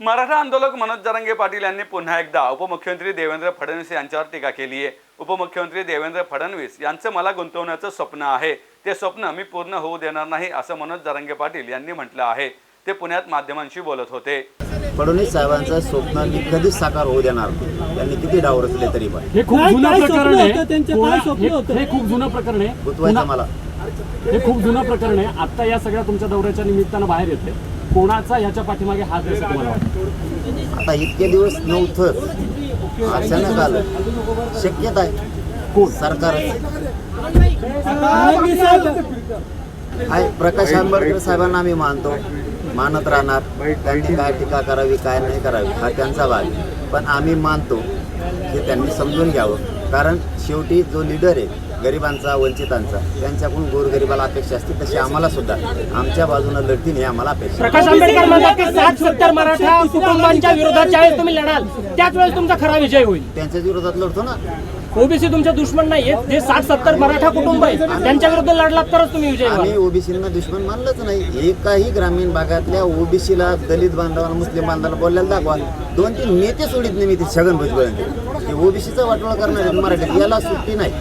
मराठा आंदोलक मनोज जरांगे पाटील यांनी पुन्हा एकदा उपमुख्यमंत्री देवेंद्र फडणवीस यांच्यावर टीका केली आहे उपमुख्यमंत्री देवेंद्र फडणवीस यांचं मला गुंतवण्याचं स्वप्न आहे. ते स्वप्न मी पूर्ण होऊ देणार नाही असं मनोज जरांगे पाटील यांनी म्हटलं आहे. ते पुण्यात माध्यमांशी बोलत होते. फडणवीस साहेबांचं स्वप्न मी कधीच साकार होऊ देणार त्यांनी किती डाव रचले तरी पण. हे खूप जुनं प्रकरण आहे. होतं त्यांचं? काय पुन्हा- स्वप्न हे- होतं? हे खूप जुनं प्रकरण आहे. मला. हे खूप जुनं प्रकरण आहे. आता या सगळ्या तुमच्या दौऱ्याच्या निमित्तानं बाहेर येते कोणाचा याच्या पाठीमागे हात असं तुम्हाला वाटतं? आता इतके दिवस नव्हतं. अचानक आलं. शक्यता आहे. कोण? सरकार. आहे प्रकाश आंबेडकर साहेबांना आम्ही मानतो. मानत राहणार. त्यांनी काय टीका करावी काय नाही करावी हा त्यांचा भाग. पण आम्ही मानतो हे त्यांनी समजून घ्यावं. कारण शेवटी जो लीडर आहे गरिबांचा वंचितांचा त्यांच्याकडून गोरगरिबाला अपेक्षा असते तशी आम्हाला सुद्धा. आमच्या बाजूनं लढतील हे आम्हाला अपेक्षा आहे. प्रकाश आंबेडकर म्हणतात की साठ सत्तर मराठा कुटुंबांच्या विरोधात ज्यावेळेस तुम्ही लढाल त्याच वेळेस तुमचा खरा विजय होईल. त्यांच्याच विरोधात लढतो ना. ओबीसी तुमचे दुश्मन नाहीये जे साठ सत्तर मराठा कुटुंब आहेत त्यांच्या विरुद्ध लढलात तरच तुम्ही विजय आम्ही ओबीसींना दुश्मन मानलंच नाही. एकाही ग्रामीण भागातल्या ओबीसीला दलित बांधवांना मुस्लिम बांधवांना बोलायला दाखवा. दोन तीन नेते सोडित नाही मी ते छगन भुजबळ ओबीसीचा वाटोळा करणार मराठीत याला सुट्टी नाही.